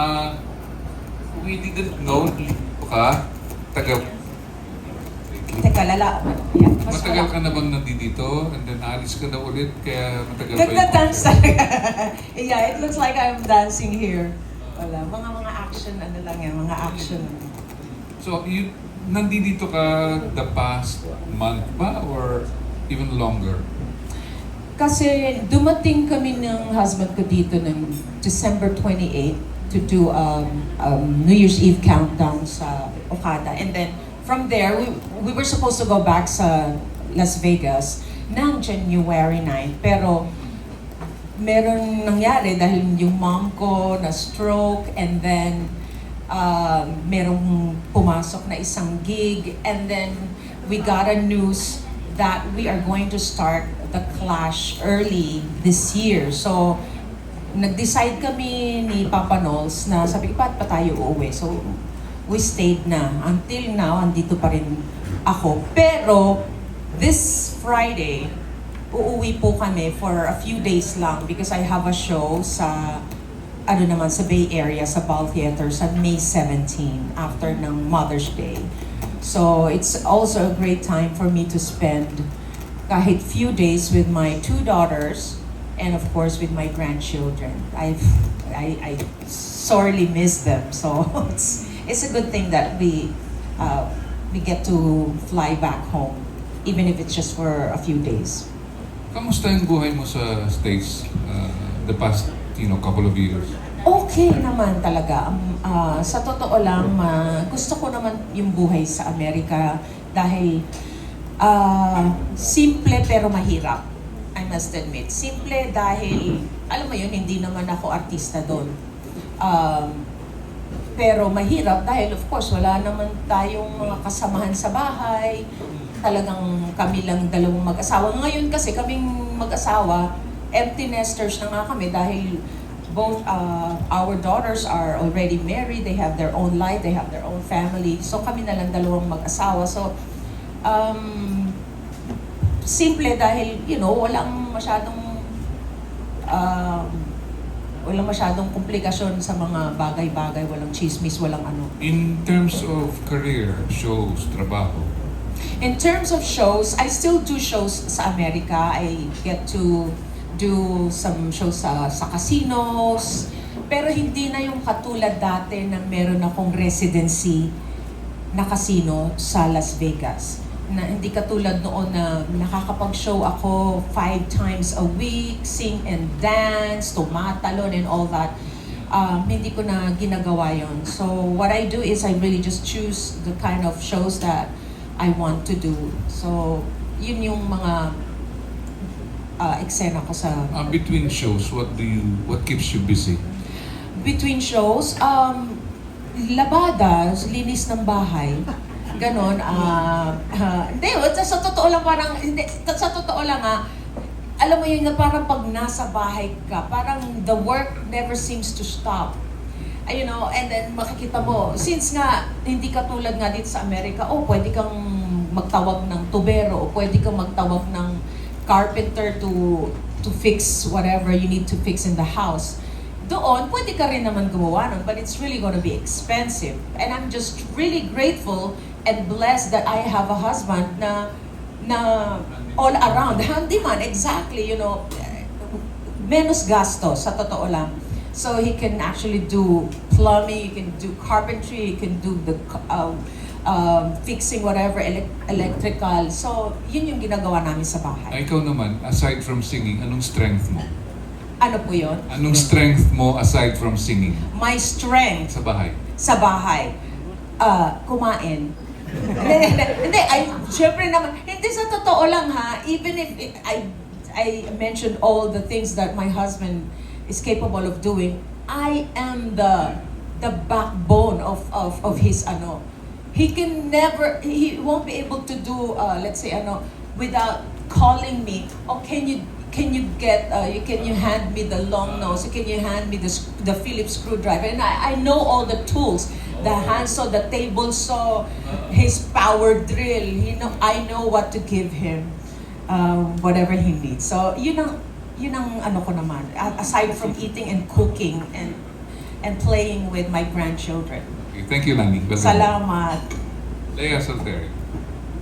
uh, we didn't know ka, taga, Teka, lala. Yeah, matagal ka na bang nandito and then alis ka na ulit kaya matagal pa yung- Nagda-dance talaga. yeah, it looks like I'm dancing here. Wala. Mga mga action, ano lang yan, mga action. So, you, nandito ka the past month ba or even longer? Kasi dumating kami ng husband ko dito ng December 28 to do um, um, New Year's Eve countdown sa Okada. And then from there, we, we were supposed to go back sa Las Vegas ng January 9. Pero meron nangyari dahil yung mom ko na stroke and then uh, merong pumasok na isang gig and then we got a news that we are going to start the clash early this year. So, nag-decide kami ni Papa Knowles na sabi ba't pa tayo uuwi? So, we stayed na. Until now, andito pa rin ako. Pero, this Friday, uuwi po kami for a few days lang because I have a show sa ano naman sa Bay Area sa Ball Theater sa May 17 after ng Mother's Day. So it's also a great time for me to spend kahit few days with my two daughters and of course with my grandchildren. I've I, I sorely miss them. So it's it's a good thing that we uh, we get to fly back home even if it's just for a few days. Kamusta yung buhay mo sa States uh, the past you know, couple of years? Okay naman talaga. Um, ah, sa totoo lang, ma- gusto ko naman yung buhay sa Amerika dahil ah, simple pero mahirap. I must admit. Simple dahil, alam mo yun, hindi naman ako artista doon. Um, pero mahirap dahil of course wala naman tayong mga kasamahan sa bahay. Talagang kami lang dalawang mag-asawa. Ngayon kasi kaming mag-asawa, empty nesters na nga kami dahil both uh, our daughters are already married, they have their own life, they have their own family. So kami na lang dalawang mag-asawa. So um, simple dahil, you know, walang masyadong um, walang masyadong komplikasyon sa mga bagay-bagay, walang chismis, walang ano. In terms of career, shows, trabaho, In terms of shows, I still do shows sa Amerika. I get to do some shows sa, sa casinos. Pero hindi na yung katulad dati na meron akong residency na casino sa Las Vegas. Na hindi katulad noon na nakakapag-show ako five times a week, sing and dance, tumatalon and all that. Um, hindi ko na ginagawa yon. So what I do is I really just choose the kind of shows that I want to do. So yun yung mga uh, eksena ko sa uh, between shows, what do you, what keeps you busy? between shows, um, labada, linis ng bahay. Ganon. ah ah, hindi, sa, sa totoo lang parang, hindi, sa totoo lang ah, alam mo yun na parang pag nasa bahay ka, parang the work never seems to stop. Ay, you know, and then makikita mo, since nga, hindi ka tulad nga dito sa Amerika, oh, pwede kang magtawag ng tubero, o pwede kang magtawag ng carpenter to to fix whatever you need to fix in the house. Doon, pwede ka rin naman gumawa nun, but it's really gonna be expensive. And I'm just really grateful and blessed that I have a husband na na all around, handyman, exactly, you know, menos gasto, sa totoo lang. So he can actually do plumbing, he can do carpentry, he can do the uh, um, fixing whatever, elec- electrical. So, yun yung ginagawa namin sa Ah, bahay. ikaw naman, aside from singing, anong strength mo? Ano po yun? Anong strength mo aside from singing My strength sa bahay? sa bahay, ah, kumain. hindi, hindi, hindi, ay, syempre naman, hindi sa totoo lang ha, even if it, I, I mentioned all the things that my husband is capable of doing, I am the, the backbone of, of, of his, ano, he can never, he won't be able to do, uh, let's say, ano, without calling me, oh, can you, can you get, uh, you, can you hand me the long nose, can you hand me the, the Phillips screwdriver, and I, I know all the tools, the handsaw, the table saw, his power drill, you know, I know what to give him, um, whatever he needs. So, yun ang, yun ang ano ko naman, aside from eating and cooking and and playing with my grandchildren. Okay, thank you, Lani. Salamat. Lea Solteri.